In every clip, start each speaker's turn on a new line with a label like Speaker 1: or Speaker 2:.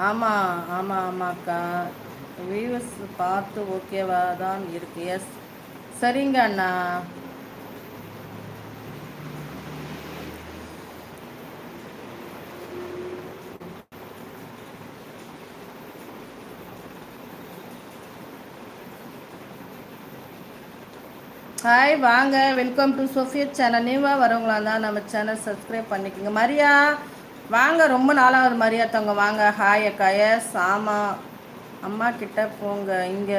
Speaker 1: ஆமாம் ஆமாம் ஆமாக்கா வியூஸ் பார்த்து ஓகேவா தான் இருக்கு. எஸ் சரிங்க அண்ணா. ஹாய் வாங்க. வெல்கம் டு சோஃபியத் சேனல் நியூவாக வரவங்களா தான் நம்ம சேனல் சப்ஸ்கிரைப் பண்ணிக்கோங்க. மரியா வாங்க ரொம்ப நாளாவது மரியாதவங்க வாங்க ஹாய் அக்காய சாமா அம்மா கிட்ட போங்க. இங்கே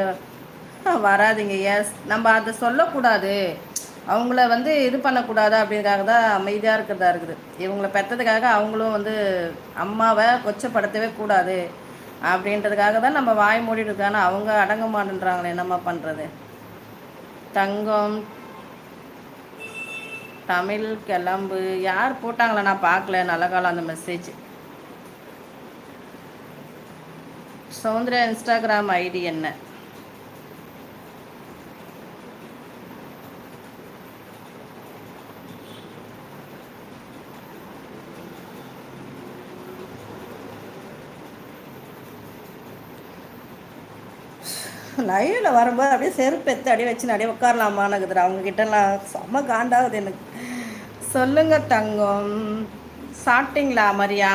Speaker 1: வராதிங்க. எஸ் நம்ம அதை சொல்லக்கூடாது. அவங்கள வந்து இது பண்ணக்கூடாது அப்படிங்கிறதுக்காக தான் அமைதியாக இருக்கிறதா இருக்குது. இவங்கள பெற்றதுக்காக அவங்களும் வந்து அம்மாவை கொச்சப்படுத்தவே கூடாது அப்படின்றதுக்காக தான் நம்ம வாய் மூடிட்டு இருக்காங்க. அவங்க அடங்க மாட்டேன்றாங்களே என்னம்மா பண்ணுறது தங்கம் தமிழ் கிளம்பு யார் போட்டாங்களா? நான் பார்க்கல. நல்ல காலம் அந்த மெசேஜ் சௌந்தர்யா இன்ஸ்டாகிராம் ஐடி என்ன? லைவில் வரும்போது அப்படியே செருப்பு எடுத்து அப்படியே வச்சு அப்படியே உட்காரலாமான்னு அவங்க கிட்டலாம் செம்ம காண்டாகுது எனக்கு. சொல்லுங்க தங்கம். சாப்பிட்டீங்களா மரியா?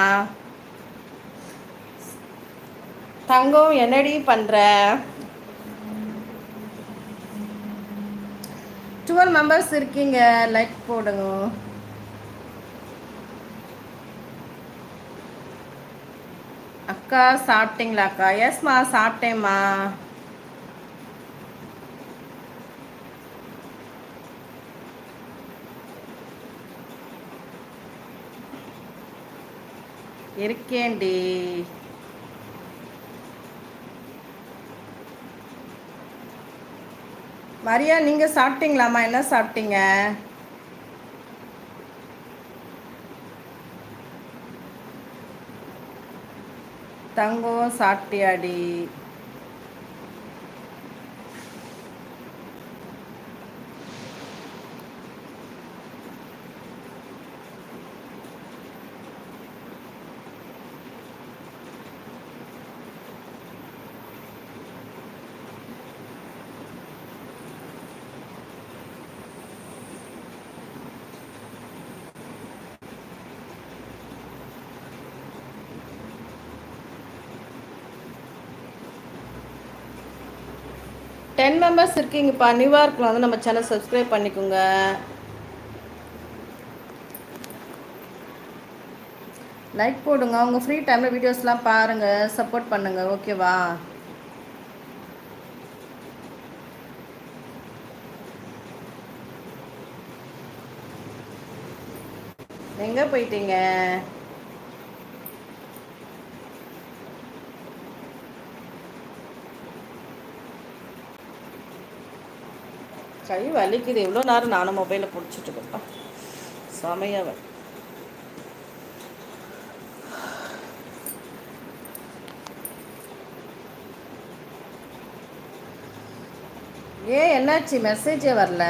Speaker 1: தங்கம் என்னடி பண்ணுற டுவெல் மெம்பர்ஸ் இருக்கீங்க லைக் போடுங்க. அக்கா சாப்பிட்டீங்களா அக்கா எஸ்மா சாப்பிட்டேம்மா இருக்கேன்டி. மரியா நீங்கள் சாப்பிட்டீங்களாம்மா? என்ன சாப்பிட்டீங்க? தங்கம் சாப்பிட்டியாடி. டென் மெம்பர்ஸ் இருக்கீங்கப்பா நியூயார்க்கில் வந்து நம்ம சேனல் சப்ஸ்கிரைப் பண்ணிக்கோங்க. லைக் போடுங்க. உங்கள் ஃப்ரீ டைமில் வீடியோஸ்லாம் பாருங்கள் சப்போர்ட் பண்ணுங்கள் ஓகேவா எங்கே போயிட்டீங்க? கை வலிக்குது. எவ்வளோ நேரம் நானும் மொபைலில் பிடிச்சிட்டு இருக்கேன்ப்பா செமையாக ஏன் என்னாச்சு? மெசேஜே வரல.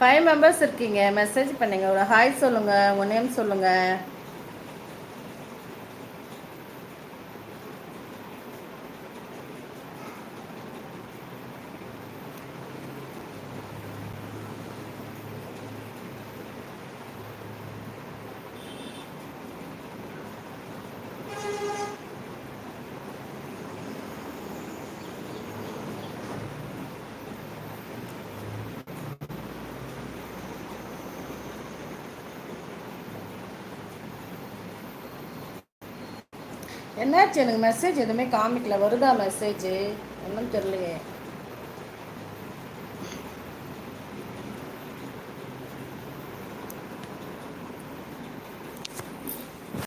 Speaker 1: ஃபைவ் மெம்பர்ஸ் இருக்கீங்க. மெசேஜ் பண்ணுங்க. ஒரு ஹாய் சொல்லுங்க. உங்கள் நேம் சொல்லுங்க. என்னாச்சு? எனக்கு மெசேஜ் எதுவுமே காமிக்கல. வருதா மெசேஜ் ஒன்றும் தெரியலையே.